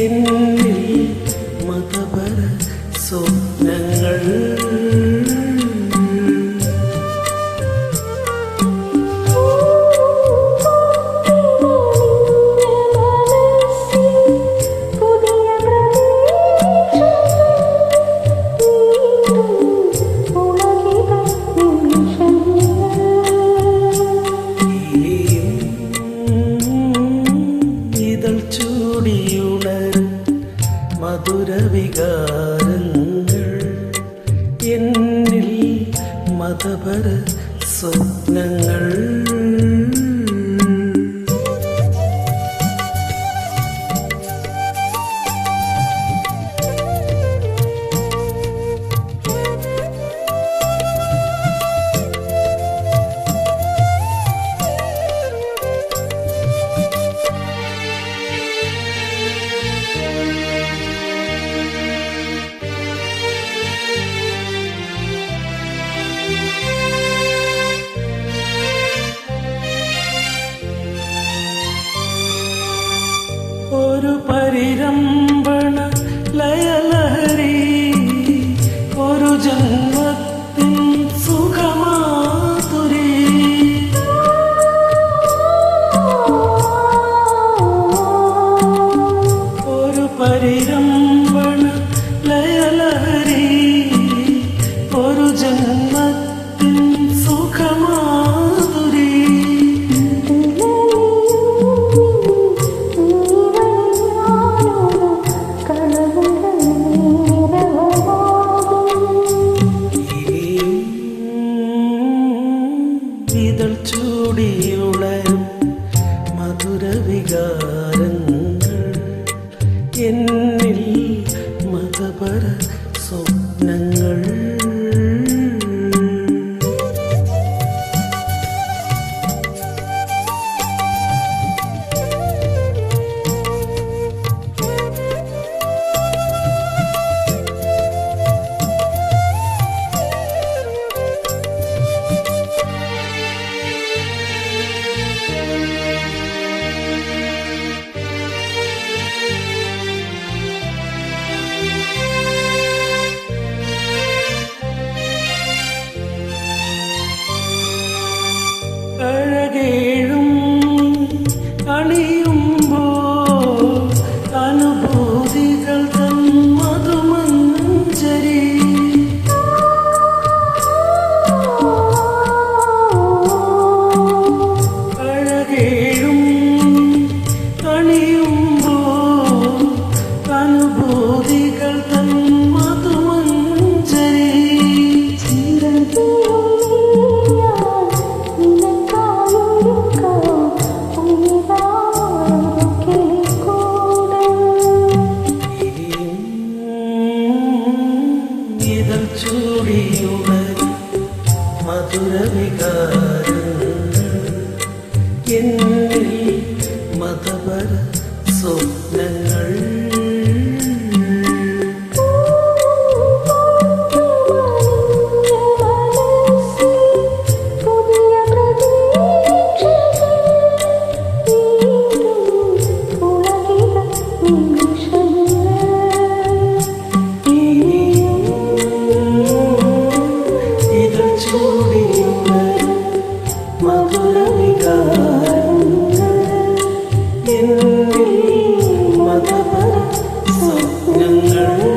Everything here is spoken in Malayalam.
in ആഹ്ലാദപര സ്വപ്നങ്ങൾ. Lay കൂടി ഉണരും മധുരവികാരങ്ങൾ എന്നിൽ മതപരം അഴകേഴും അണി so Yang